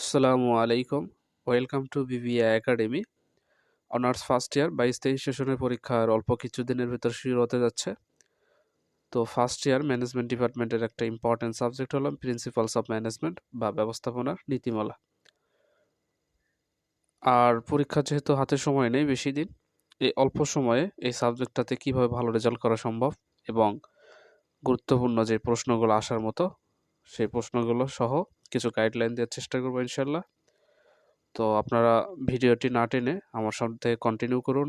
আসসালামু আলাইকুম। Welcome to BBA academy. Honours first year, বাইশ তেইশ সেশনের পরীক্ষার অল্প কিছু দিনের ভেতর শুরু হতে যাচ্ছে। তো ফার্স্ট ইয়ার, ম্যানেজমেন্ট ডিপার্টমেন্টের একটা ইম্পর্টেন্ট সাবজেক্ট হলো প্রিন্সিপালস অফ ম্যানেজমেন্ট বা ব্যবস্থাপনার নীতিমালা। আর পরীক্ষা যেহেতু হাতে সময় নেই বেশি দিন এই অল্প সময়ে এই সাবজেক্টটাতে কীভাবে ভালো রেজাল্ট করা সম্ভব এবং গুরুত্বপূর্ণ যে প্রশ্নগুলো আসার মতো, সেই প্রশ্নগুলো সহ কিছু গাইডলাইন দেওয়ার চেষ্টা করব ইনশাল্লাহ। তো আপনারা ভিডিওটি না টেনে আমার সাথে কন্টিনিউ করুন।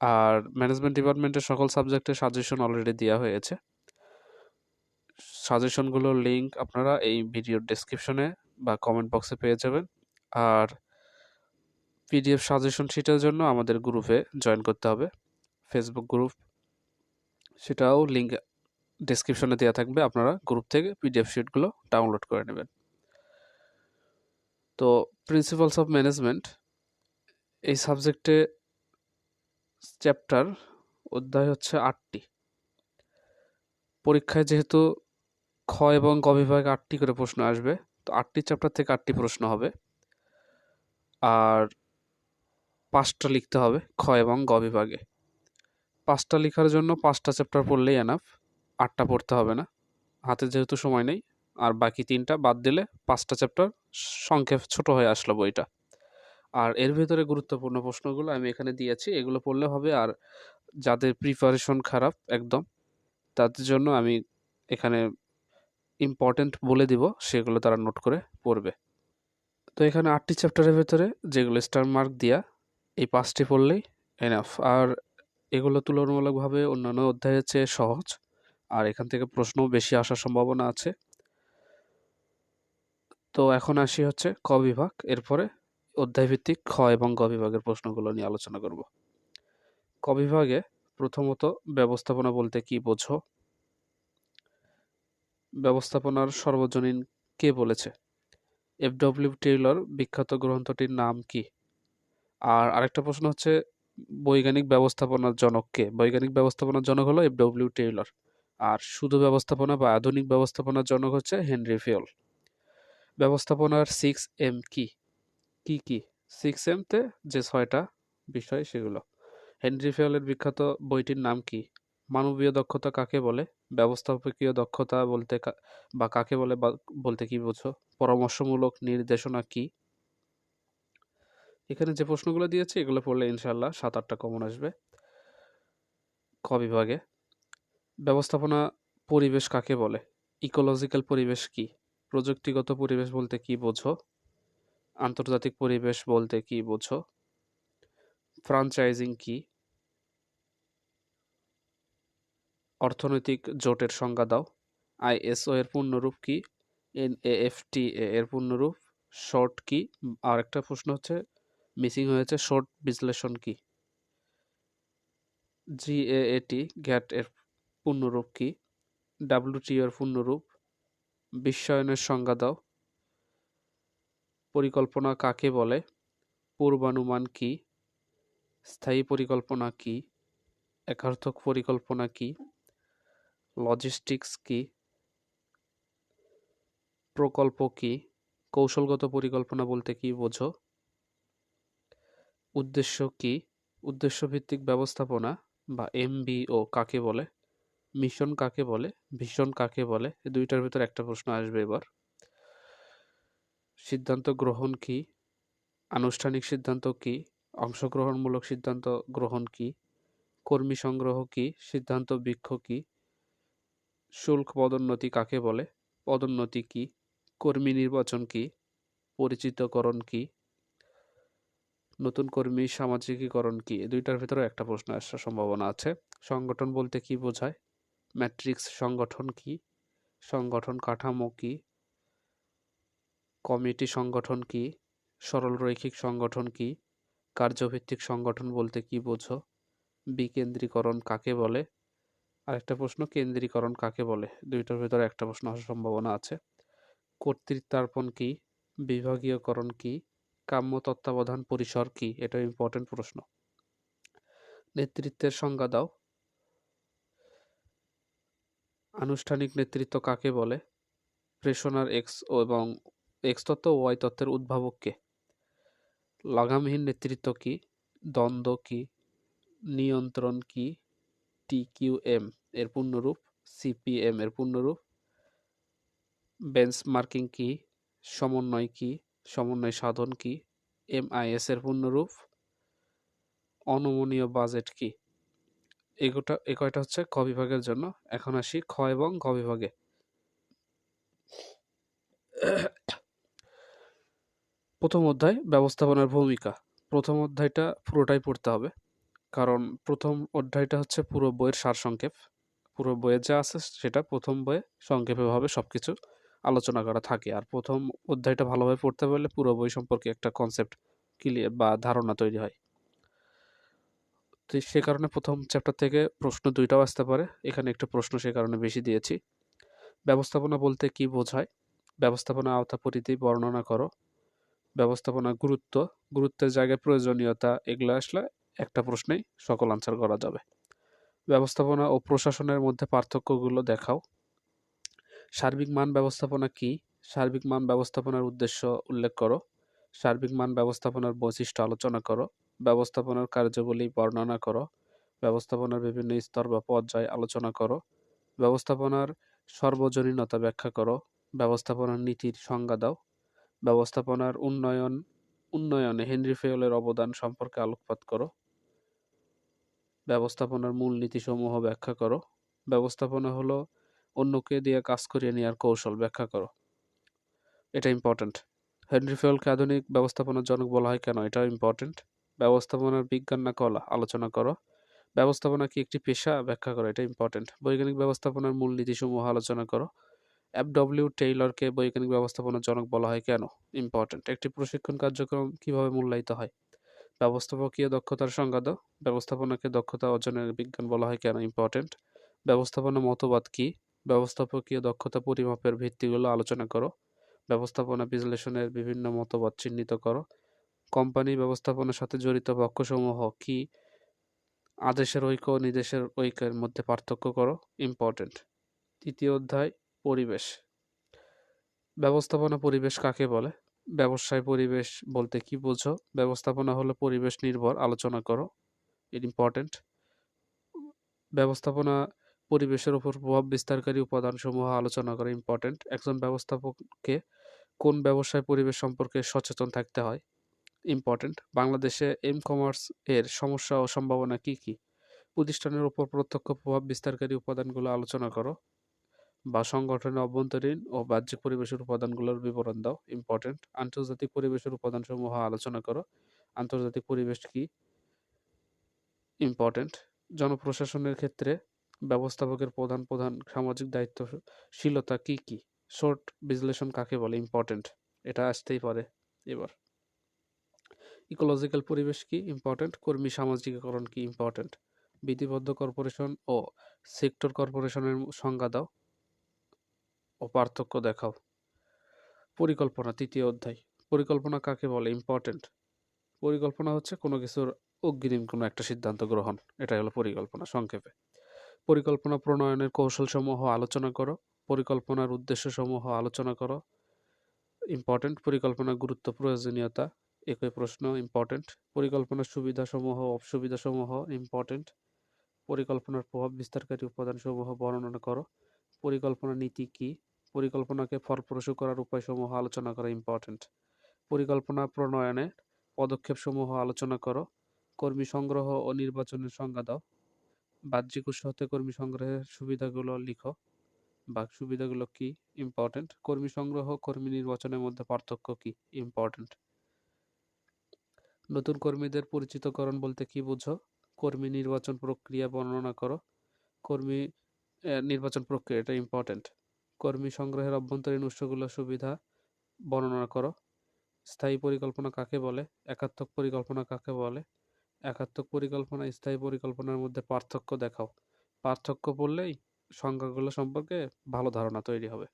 আর ম্যানেজমেন্ট ডিপার্টমেন্টের সকল সাবজেক্টের সাজেশন অলরেডি দেওয়া হয়েছে। সাজেশনগুলোর লিঙ্ক আপনারা এই ভিডিওর ডেসক্রিপশনে বা কমেন্ট বক্সে পেয়ে যাবেন। আর পিডিএফ সাজেশন শিটের জন্য আমাদের গ্রুপে জয়েন করতে হবে। ফেসবুক গ্রুপ সেটাও লিঙ্ক ডেসক্রিপশনে দেওয়া থাকবে। আপনারা গ্রুপ থেকে পিডিএফ শিটগুলো ডাউনলোড করে নেবেন। তো প্রিন্সিপালস অফ ম্যানেজমেন্ট এই সাবজেক্টে চ্যাপ্টার অধ্যায় হচ্ছে আটটি। পরীক্ষায় যেহেতু খ এবং ক বিভাগে আটটি করে প্রশ্ন আসবে, তো আটটি চ্যাপ্টার থেকে আটটি প্রশ্ন হবে। আর পাঁচটা লিখতে হবে খ এবং গ বিভাগে। পাঁচটা লেখার জন্য পাঁচটা চ্যাপ্টার পড়লেই এনাফ আটটা পড়তে হবে না। হাতে যেহেতু সময় নেই আর বাকি তিনটা বাদ দিলে পাঁচটা চ্যাপ্টার সংক্ষেপ ছোট হয়ে আসলো বইটা। আর এর ভেতরে গুরুত্বপূর্ণ প্রশ্নগুলো আমি এখানে দিয়েছি এগুলো পড়লে হবে আর যাদের প্রিপারেশন খারাপ একদম, তাদের জন্য আমি এখানে ইম্পর্টেন্ট বলে দিব, সেগুলো তারা নোট করে পড়বে। তো এখানে আটটি চ্যাপ্টারের ভেতরে যেগুলো স্টার মার্ক দিয়া, এই পাঁচটি পড়লেই এনাফ আর এগুলো তুলনামূলকভাবে অন্যান্য অধ্যায়ের চেয়ে সহজ, আর এখান থেকে প্রশ্ন বেশি আসার সম্ভাবনা আছে। তো এখন আসি হচ্ছে ক বিভাগ। এরপরে অধ্যায়ভিত্তিক খ এবং গ বিভাগের প্রশ্নগুলো নিয়ে আলোচনা করব। ক বিভাগে প্রথমত ব্যবস্থাপনা বলতে কি বোঝো? ব্যবস্থাপনার সর্বজনীন কে বলেছে? এফ ডব্লিউ টেইলর বিখ্যাত গ্রন্থটির নাম কি? আর আরেকটা প্রশ্ন হচ্ছে, বৈজ্ঞানিক ব্যবস্থাপনার জনক কে? বৈজ্ঞানিক ব্যবস্থাপনার জনক হলো এফ ডব্লিউ টেইলর। আর শুধু ব্যবস্থাপনা বা আধুনিক ব্যবস্থাপনার জনক হচ্ছে হেনরি ফিওল। ব্যবস্থাপনার সিক্স এম কি? কি কি? সিক্স এমতে যে ছয়টা বিষয় সেগুলো। হেনরি ফিওলের বিখ্যাত বইটির নাম কি? মানবীয় দক্ষতা কাকে বলে? ব্যবস্থাপকীয় দক্ষতা বলতে বা কাকে বলে বলতে কি বোঝো? পরামর্শমূলক নির্দেশনা কি? এখানে যে প্রশ্নগুলো দিয়েছে এগুলো পড়লে ইনশাল্লাহ সাত আটটা কমন আসবে। ক বিভাগে? ব্যবস্থাপনা পরিবেশ কাকে বলে? ইকোলজিক্যাল পরিবেশ কি? প্রযুক্তিগত পরিবেশ বলতে কি বোঝো? আন্তর্জাতিক পরিবেশ বলতে কি বোঝো? ফ্রাঞ্চাইজিং কি? অর্থনৈতিক জোটের সংজ্ঞা দাও। আইএসও এর পূর্ণরূপ কি? এনএএফটি এর পূর্ণরূপ। শর্ট কি? আর একটা প্রশ্ন হচ্ছে মিসিং হয়েছে শর্ট বিশ্লেষণ কি? জিএএটি গ্যাট এর পূর্ণরূপ কি? ডাব্লিউটি এর পূর্ণরূপ। বিশ্বায়নের সংজ্ঞা দাও। পরিকল্পনা কাকে বলে? পূর্বানুমান কি? স্থায়ী পরিকল্পনা কি? একার্থক পরিকল্পনা কি? লজিস্টিক্স কি? প্রকল্প কি? কৌশলগত পরিকল্পনা বলতে কি বোঝো? উদ্দেশ্য কি? উদ্দেশ্যভিত্তিক ব্যবস্থাপনা বা এমবিও কাকে বলে? মিশন কাকে বলে? ভীষণ কাকে বলে? এই দুইটার ভিতর একটা প্রশ্ন আসবে এবার। সিদ্ধান্ত গ্রহণ কি? আনুষ্ঠানিক সিদ্ধান্ত কি? অংশগ্রহণমূলক সিদ্ধান্ত গ্রহণ কি? কর্মী সংগ্রহ কি? সিদ্ধান্ত বৃক্ষ কি? শুল্ক পদোন্নতি কাকে বলে? পদোন্নতি কি? কর্মী নির্বাচন কি? পরিচিতকরণ কি? নতুন কর্মী সামাজিকীকরণ কি? দুইটার ভিতরে একটা প্রশ্ন আসার সম্ভাবনা আছে। সংগঠন বলতে কি বোঝায়? ম্যাট্রিক্স সংগঠন কি? সংগঠন কাঠামো কি? কমিটি সংগঠন কি? সরল রৈখিক সংগঠন কি? কার্যভিত্তিক সংগঠন বলতে কি বোঝো? বিকেন্দ্রীকরণ কাকে বলে? আরেকটা প্রশ্ন, কেন্দ্রীকরণ কাকে বলে? দুইটার ভিতরে একটা প্রশ্ন আসার সম্ভাবনা আছে। কর্তৃত্বার্পণ কি? বিভাগীয়করণ কি? কাম্য তত্ত্বাবধান পরিসর কি? এটা ইম্পর্টেন্ট প্রশ্ন। নেতৃত্বের সংজ্ঞা দাও। আনুষ্ঠানিক নেতৃত্ব কাকে বলে? প্রেশনার এক্স এবং এক্স তত্ত্ব ওয়াই তত্ত্বের উদ্ভাবক কে? লাগামহীন নেতৃত্ব কি? দ্বন্দ্ব কি? নিয়ন্ত্রণ কি? টিকিউএম এর পূর্ণরূপ? সিপিএম এর পূর্ণরূপ? বেঞ্চমার্কিং কি? সমন্বয় কি? সমন্বয় সাধন কি? এমআইএস এর পূর্ণরূপ? অনমনীয় বাজেট কি? এগোটা এ কয়টা হচ্ছে ক বিভাগের জন্য। এখন আসি খ এবং গ বিভাগে। প্রথম অধ্যায়, ব্যবস্থাপনার ভূমিকা। প্রথম অধ্যায়টা পুরোটাই পড়তে হবে। কারণ প্রথম অধ্যায়টা হচ্ছে পুরো বইয়ের সারসংক্ষেপ। পুরো বইয়ে যা আছে সেটা প্রথম বইয়ে সংক্ষেপেভাবে সব কিছু আলোচনা করা থাকে। আর প্রথম অধ্যায়টা ভালোভাবে পড়তে পারলে পুরো বই সম্পর্কে একটা কনসেপ্ট ক্লিয়ার বা ধারণা তৈরি হয়। তো সে কারণে প্রথম চ্যাপ্টার থেকে প্রশ্ন দুইটাও আসতে পারে। এখানে একটা প্রশ্ন সে কারণে বেশি দিয়েছি। ব্যবস্থাপনা বলতে কি বোঝায়? ব্যবস্থাপনা আওতা পরিধি বর্ণনা করো। ব্যবস্থাপনা গুরুত্ব। গুরুত্বের জায়গায় প্রয়োজনীয়তা এগুলো আসলে একটা প্রশ্নেই সকল আনসার করা যাবে। ব্যবস্থাপনা ও প্রশাসনের মধ্যে পার্থক্যগুলো দেখাও। সার্বিক মান ব্যবস্থাপনা কি? সার্বিক মান ব্যবস্থাপনার উদ্দেশ্য উল্লেখ করো। সার্বিক মান ব্যবস্থাপনার বৈশিষ্ট্য আলোচনা করো। ব্যবস্থাপনার কার্যবলী বর্ণনা করো। ব্যবস্থাপনার বিভিন্ন স্তর বা পর্যায় আলোচনা করো। ব্যবস্থাপনার সর্বজনীনতা ব্যাখ্যা করো। ব্যবস্থাপনার নীতির সংজ্ঞা দাও। ব্যবস্থাপনার উন্নয়ন, উন্নয়নে হেনরি ফেয়লের অবদান সম্পর্কে আলোকপাত করো। ব্যবস্থাপনার মূলনীতিসমূহ ব্যাখ্যা করো। ব্যবস্থাপনা হলো অন্যকে দিয়ে কাজ করিয়ে নেওয়ার কৌশল ব্যাখ্যা করো। এটা ইম্পর্ট্যান্ট হেনরি ফেয়লকে আধুনিক ব্যবস্থাপনার জনক বলা হয় কেন? এটা ইম্পর্ট্যান্ট ব্যবস্থাপনার বিজ্ঞান না কলা, আলোচনা করো। ব্যবস্থাপনা কি একটি পেশা? ব্যাখ্যা করো, এটা ইম্পর্টেন্ট বৈজ্ঞানিক ব্যবস্থাপনার মূলনীতিসমূহ আলোচনা করো। এফ ডব্লিউ টেইলরকে বৈজ্ঞানিক ব্যবস্থাপনার জনক বলা হয় কেন? ইম্পর্টেন্ট একটি প্রশিক্ষণ কার্যক্রম কীভাবে মূল্যায়িত হয়? ব্যবস্থাপকীয় দক্ষতার সংজ্ঞা দাও। ব্যবস্থাপনাকে দক্ষতা অর্জনের বিজ্ঞান বলা হয় কেন? ইম্পর্টেন্ট ব্যবস্থাপনা মতবাদ কি? ব্যবস্থাপকীয় দক্ষতা পরিমাপের ভিত্তিগুলো আলোচনা করো। ব্যবস্থাপনা বিশ্লেষণের বিভিন্ন মতবাদ চিহ্নিত করো। কোম্পানি ব্যবস্থাপনার সাথে জড়িত পক্ষসমূহ কি? আদেশের ঐক্য ও নির্দেশের ঐক্যের মধ্যে পার্থক্য করো। ইম্পর্টেন্ট। তৃতীয় অধ্যায়, পরিবেশ। ব্যবস্থাপনা পরিবেশ কাকে বলে? ব্যবসায় পরিবেশ বলতে কি বোঝো? ব্যবস্থাপনা হলো পরিবেশ নির্ভর, আলোচনা করো। ইম্পর্টেন্ট। ব্যবস্থাপনা পরিবেশের উপর প্রভাব বিস্তারকারী উপাদানসমূহ আলোচনা করা। ইম্পর্টেন্ট। একজন ব্যবস্থাপককে কোন ব্যবসায় পরিবেশ সম্পর্কে সচেতন থাকতে হয়? ইম্পর্টেন্ট বাংলাদেশে এম কমার্স এর সমস্যা ও সম্ভাবনা কি কি? প্রতিষ্ঠানের উপর প্রত্যক্ষ প্রভাব, বিস্তারকারী উপাদানগুলো আলোচনা করো বা সংগঠনের অভ্যন্তরীণ ও বাহ্যিক পরিবেশের উপাদানগুলোর বিবরণ দাও। ইম্পর্টেন্ট আন্তর্জাতিক পরিবেশের উপাদানসমূহ আলোচনা করো। আন্তর্জাতিক পরিবেশ কি? ইম্পর্টেন্ট জনপ্রশাসনের ক্ষেত্রে ব্যবস্থাপকের প্রধান প্রধান সামাজিক দায়িত্বশীলতা কি কি? শর্ট বিশ্লেষণ কাকে বলে? ইম্পর্টেন্ট এটা আসতেই পারে এবার। ইকোলজিক্যাল পরিবেশ কি ইম্পর্টেন্ট কর্মী সামাজিকীকরণ কি ইম্পর্টেন্ট বিধিবদ্ধ কর্পোরেশন ও সেক্টর কর্পোরেশনের সংজ্ঞা দাও ও পার্থক্য দেখাও। পরিকল্পনা, তৃতীয় অধ্যায়। পরিকল্পনা কাকে বলে? ইম্পর্টেন্ট পরিকল্পনা হচ্ছে কোনো কিছুর অগ্রিম কোনো একটা সিদ্ধান্ত গ্রহণ। এটাই হলো পরিকল্পনা, সংক্ষেপে। পরিকল্পনা প্রণয়নের কৌশলসমূহ আলোচনা করো। পরিকল্পনার উদ্দেশ্যসমূহ আলোচনা করো। ইম্পর্টেন্ট পরিকল্পনা গুরুত্ব, প্রয়োজনীয়তা। একই প্রশ্ন ইম্পর্টেন্ট পরিকল্পনার সুবিধাসমূহ, অসুবিধাসমূহ ইম্পর্টেন্ট পরিকল্পনার প্রভাব, বিস্তারকারী উপাদানসমূহ বর্ণনা করো। পরিকল্পনা নীতি কি? পরিকল্পনাকে ফলপ্রসূ করার উপায়সমূহ আলোচনা করা ইম্পর্টেন্ট পরিকল্পনা প্রণয়নে পদক্ষেপসমূহ আলোচনা করো। কর্মী সংগ্রহ ও নির্বাচনের সংজ্ঞা দাও। বাহ্যিক উৎস হতে কর্মী সংগ্রহের সুবিধাগুলো লিখো। বা সুবিধাগুলো কি? ইম্পর্টেন্ট কর্মী সংগ্রহ, কর্মী নির্বাচনের মধ্যে পার্থক্য কি? ইম্পর্টেন্ট নতুন কর্মীদের পরিচিতকরণ বলতে কি বুঝো? কর্মী নির্বাচন প্রক্রিয়া বর্ণনা করো। কর্মী নির্বাচন প্রক্রিয়া, এটা ইম্পর্টেন্ট কর্মী সংগ্রহের অভ্যন্তরীণ উৎসগুলো সুবিধা বর্ণনা করো। স্থায়ী পরিকল্পনা কাকে বলে? একাত্মক পরিকল্পনা কাকে বলে? একাত্মক পরিকল্পনা, স্থায়ী পরিকল্পনার মধ্যে পার্থক্য দেখাও। পার্থক্য বললেই সংজ্ঞাগুলো সম্পর্কে ভালো ধারণা তৈরি হবে।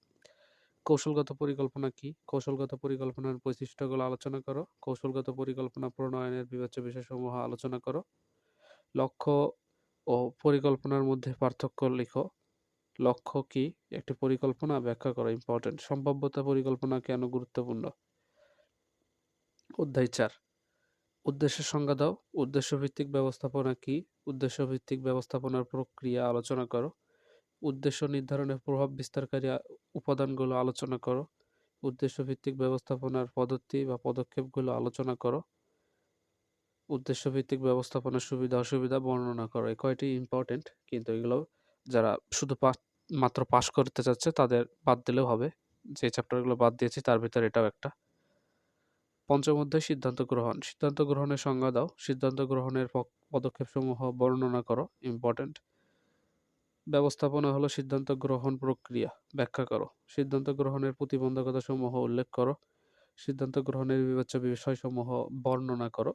কৌশলগত পরিকল্পনা কি? কৌশলগত পরিকল্পনার বৈশিষ্ট্যগুলো আলোচনা করো। কৌশলগত পরিকল্পনা প্রণয়নের বিবেচ্য বিষয়সমূহ আলোচনা করো। লক্ষ্য ও পরিকল্পনার মধ্যে পার্থক্য লিখো। লক্ষ্য কি? একটি পরিকল্পনা ব্যাখ্যা করা ইম্পর্টেন্ট সম্ভাব্যতা পরিকল্পনা কেন গুরুত্বপূর্ণ? অধ্যায় চার। উদ্দেশ্যের সংজ্ঞা দাও। উদ্দেশ্য ভিত্তিক ব্যবস্থাপনা কি? উদ্দেশ্য ভিত্তিক ব্যবস্থাপনার প্রক্রিয়া আলোচনা করো। উদ্দেশ্য নির্ধারণে প্রভাব বিস্তারকারী উপাদানগুলো আলোচনা করো। উদ্দেশ্য ভিত্তিক ব্যবস্থাপনার পদ্ধতি বা পদক্ষেপগুলো আলোচনা করো। উদ্দেশ্য ভিত্তিক ব্যবস্থাপনার সুবিধা, অসুবিধা বর্ণনা করো। এই কয়টি ইম্পর্টেন্ট কিন্তু এগুলো যারা শুধু মাত্র পাস করতে চাচ্ছে তাদের বাদ দিলেও হবে। যে চ্যাপ্টারগুলো বাদ দিয়েছি তার ভিতরে এটাও একটা। পঞ্চম অধ্যায়, সিদ্ধান্ত গ্রহণ। সিদ্ধান্ত গ্রহণের সংজ্ঞা দাও। সিদ্ধান্ত গ্রহণের পদক্ষেপসমূহ বর্ণনা করো। ইম্পর্টেন্ট ব্যবস্থাপনা হলো সিদ্ধান্ত গ্রহণ প্রক্রিয়া। ব্যাখ্যা করো। সিদ্ধান্ত গ্রহণের প্রতিবন্ধকতা সমূহ উল্লেখ করো। সিদ্ধান্ত গ্রহণের বিবেচ্য বিষয়সমূহ বর্ণনা করো।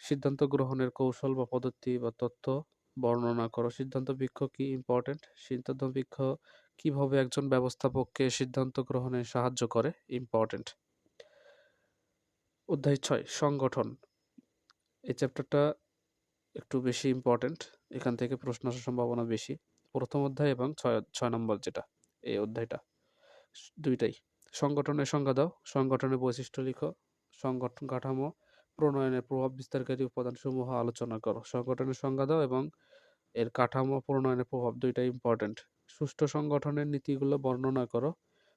সিদ্ধান্ত গ্রহণের কৌশল বা পদ্ধতি বা তথ্য বর্ণনা করো। সিদ্ধান্ত বৃক্ষ কি ইম্পর্টেন্ট সিদ্ধান্ত বৃক্ষ কীভাবে একজন ব্যবস্থাপককে সিদ্ধান্ত গ্রহণে সাহায্য করে? ইম্পর্টেন্ট অধ্যায় ছয়, সংগঠন। এই চ্যাপ্টারটা একটু বেশি ইম্পর্টেন্ট এখান থেকে প্রশ্ন আসার সম্ভাবনা বেশি। প্রথম অধ্যায় এবং ছয় ছয় নম্বর যেটা, এই অধ্যায়টা। দুইটাই। সংগঠনের সংজ্ঞা দাও। সংগঠনের বৈশিষ্ট্য লিখো। সংগঠন কাঠামো, প্রণয়নের প্রভাব বিস্তারকারী উপাদানসমূহ আলোচনা করো। সংগঠনের সংজ্ঞা দাও এবং এর কাঠামো, প্রণয়নের প্রভাব দুইটাই ইম্পর্টেন্ট সুষ্ঠু সংগঠনের নীতিগুলো বর্ণনা করো।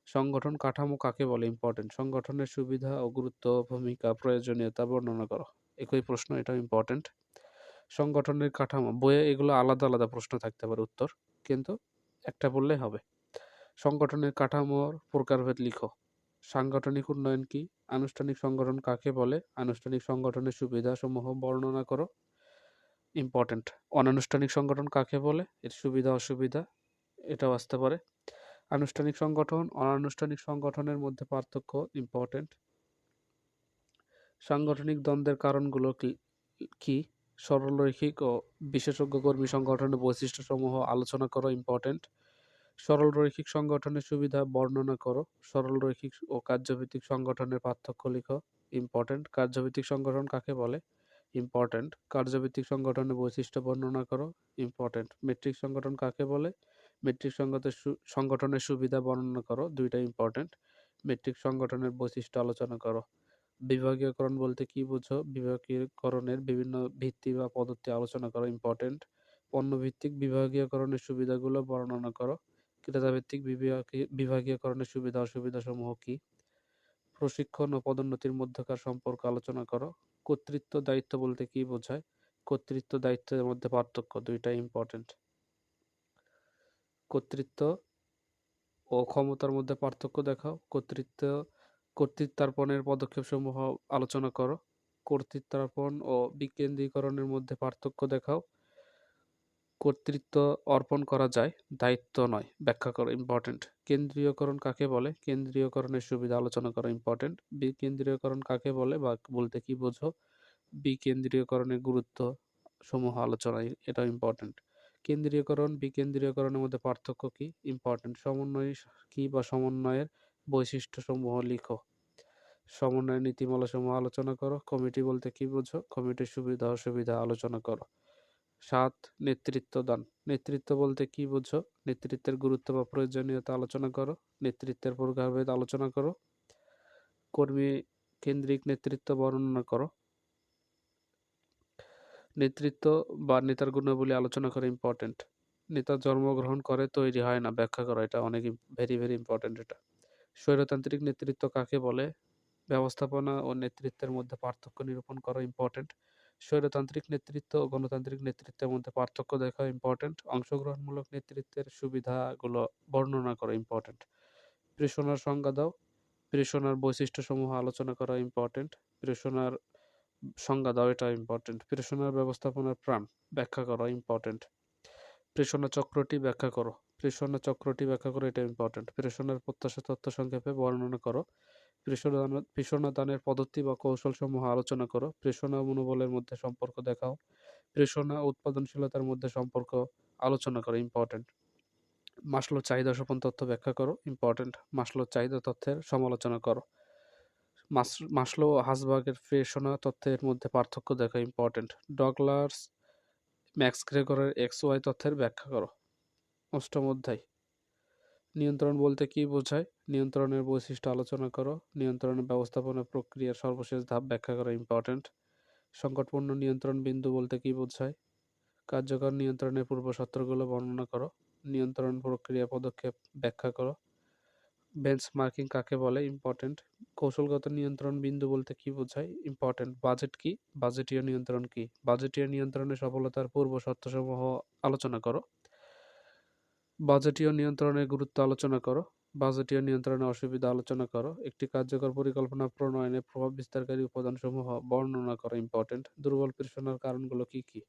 সংগঠন কাঠামো কাকে বলে ইম্পর্টেন্ট সংগঠনের সুবিধা ও গুরুত্ব, ভূমিকা, প্রয়োজনীয়তা বর্ণনা করো। একই প্রশ্ন এটা ইম্পর্টেন্ট সংগঠনের কাঠামো, বইয়ে এগুলো আলাদা আলাদা প্রশ্ন থাকতে পারে উত্তর, কিন্তু একটা বললেই হবে। সংগঠনের কাঠামোর প্রকারভেদ লিখো। সাংগঠনিক উন্নয়ন কি? আনুষ্ঠানিক সংগঠন কাকে বলে? আনুষ্ঠানিক সংগঠনের সুবিধা সমূহ বর্ণনা করো। ইম্পর্টেন্ট। অনানুষ্ঠানিক সংগঠন কাকে বলে? এর সুবিধা, অসুবিধা, এটাও আসতে পারে। আনুষ্ঠানিক সংগঠন, অনানুষ্ঠানিক সংগঠনের মধ্যে পার্থক্য, ইম্পর্টেন্ট। সাংগঠনিক দ্বন্দ্বের কারণগুলো কি? সরলরৈখিক ও বিশেষজ্ঞ কর্মী সংগঠনের বৈশিষ্ট্যসমূহ আলোচনা করো ইম্পর্টেন্ট সরলরৈখিক সংগঠনের সুবিধা বর্ণনা করো, সরলরৈখিক ও কার্যভিত্তিক সংগঠনের পার্থক্য লিখো ইম্পর্টেন্ট কার্যভিত্তিক সংগঠন কাকে বলে? ইম্পর্টেন্ট কার্যভিত্তিক সংগঠনের বৈশিষ্ট্য বর্ণনা করো ইম্পর্টেন্ট মেট্রিক সংগঠন কাকে বলে? মেট্রিক সংগঠনের সংগঠনের সুবিধা বর্ণনা করো, দুইটা ইম্পর্টেন্ট মেট্রিক সংগঠনের বৈশিষ্ট্য আলোচনা করো। বিভাগীয়করণ বলতে কি বুঝো? বিভাগীয়করণের বিভিন্ন ভিত্তি বা পদ্ধতি আলোচনা করো ইম্পর্টেন্ট পণ্যভিত্তিক বিভাগীয়করণের সুবিধাগুলো বর্ণনা করো। ক্রেতাভিত্তিক বিভাগীয়করণের সুবিধা অসুবিধা সমূহ কি? প্রশিক্ষণ ও পদোন্নতির মধ্যকার সম্পর্ক আলোচনা করো। কর্তৃত্ব দায়িত্ব বলতে কি বোঝায়? কর্তৃত্ব দায়িত্বের মধ্যে পার্থক্য দুইটা ইম্পর্টেন্ট কর্তৃত্ব ও ক্ষমতার মধ্যে পার্থক্য দেখাও। কর্তৃত্ব কর্তৃত্বার্পণের পদক্ষেপসমূহ আলোচনা করো। কর্তৃত্বার্পণ ও বিকেন্দ্রীকরণের মধ্যে পার্থক্য দেখাও। কর্তৃত্ব অর্পণ করা যায়, দায়িত্ব নয়, ব্যাখ্যা করো ইম্পর্টেন্ট কেন্দ্রীয়করণ কাকে বলে? কেন্দ্রীয়করণের সুবিধা আলোচনা করা ইম্পর্টেন্ট বিকেন্দ্রীয়করণ কাকে বলে বা বলতে কি বোঝো? বিকেন্দ্রীয়করণের গুরুত্ব সমূহ আলোচনা এটা ইম্পর্টেন্ট কেন্দ্রীয়করণ, বিকেন্দ্রীয়করণের মধ্যে পার্থক্য কি? ইম্পর্টেন্ট সমন্বয় কি বা সমন্বয়ের বৈশিষ্ট্য সমূহ লিখো। সমন্বয় নীতিমালা সমূহ আলোচনা করো। কমিটি বলতে কি বোঝো? কমিটির সুবিধা, অসুবিধা আলোচনা করো। সাত, নেতৃত্ব দান। নেতৃত্ব বলতে কি বুঝো? নেতৃত্বের গুরুত্ব বা প্রয়োজনীয়তা আলোচনা করো। নেতৃত্বের প্রকারভেদ আলোচনা করো। কর্মী কেন্দ্রিক নেতৃত্ব বর্ণনা করো। নেতৃত্ব বা নেতার গুণাবলী আলোচনা করা ইম্পর্টেন্ট নেতা জন্মগ্রহণ করে, তৈরি হয় না। ব্যাখ্যা করা। এটা অনেক ভেরি ভেরি ইম্পর্টেন্ট এটা। স্বৈরতান্ত্রিক নেতৃত্ব কাকে বলে? ব্যবস্থাপনা ও নেতৃত্বের মধ্যে পার্থক্য নিরূপণ করা ইম্পর্টেন্ট স্বৈরতান্ত্রিক নেতৃত্ব ও গণতান্ত্রিক নেতৃত্বের মধ্যে পার্থক্য দেখা ইম্পর্টেন্ট অংশগ্রহণমূলক নেতৃত্বের সুবিধাগুলো বর্ণনা করা ইম্পর্টেন্ট প্রেষণার সংজ্ঞা দাও। প্রেষণার বৈশিষ্ট্যসমূহ আলোচনা করা ইম্পর্টেন্ট প্রেষণার সংজ্ঞা দাও, এটা ইম্পর্টেন্ট প্রেষণার ব্যবস্থাপনার প্রাণ ব্যাখ্যা করা ইম্পর্টেন্ট প্রেষণা চক্রটি ব্যাখ্যা করো। প্রেষণা চক্রটি ব্যাখ্যা করো এটা ইম্পর্টেন্ট প্রেষণার প্রত্যাশা তথ্য সংক্ষেপে বর্ণনা করো। দানের পদ্ধতি বা কৌশল সমূহ আলোচনা করো। প্রেষণা মনোবলের মধ্যে সম্পর্ক দেখাও। প্রেষণা উৎপাদনশীলতার মধ্যে সম্পর্ক আলোচনা করো ইম্পর্টেন্ট মাসলো চাহিদা সোপন তথ্য ব্যাখ্যা করো ইম্পর্টেন্ট মাসলো চাহিদা তথ্যের সমালোচনা করো। মাসলো ও হাসবার্গের প্রেষণা তথ্যের মধ্যে পার্থক্য দেখা ইম্পর্টেন্ট ডগলার্স ম্যাক্স গ্রেগরের এক্স ওয়াই তথ্যের ব্যাখ্যা করো। অষ্টম অধ্যায় নিয়ন্ত্রণ বলতে কি বোঝায়? নিয়ন্ত্রণের বৈশিষ্ট্য আলোচনা করো। নিয়ন্ত্রণের ব্যবস্থাপনা প্রক্রিয়ার সর্বশেষ ধাপ ব্যাখ্যা করা ইম্পর্ট্যান্ট সংকটপূর্ণ নিয়ন্ত্রণ বিন্দু বলতে কি বোঝায়? কার্যকর নিয়ন্ত্রণের পূর্ব পূর্বশর্তগুলো বর্ণনা করো। নিয়ন্ত্রণ প্রক্রিয়া পদক্ষেপ ব্যাখ্যা করো। বেঞ্চ মার্কিং কাকে বলে? ইম্পর্টেন্ট কৌশলগত নিয়ন্ত্রণ বিন্দু বলতে কি বোঝায়? ইম্পর্টেন্ট বাজেট কি? বাজেটীয় নিয়ন্ত্রণ কি? বাজেটীয় নিয়ন্ত্রণের সফলতার পূর্ব শর্তসমূহ আলোচনা করো। বাজেটীয় নিয়ন্ত্রণের গুরুত্ব আলোচনা করো। বাজেটীয় নিয়ন্ত্রণে অসুবিধা আলোচনা করো। একটি কার্যকর পরিকল্পনা প্রণয়নে প্রভাব বিস্তারকারী উপাদানসমূহ বর্ণনা করো। ইম্পর্টেন্ট দুর্বল পেশনার কারণগুলো কি কি?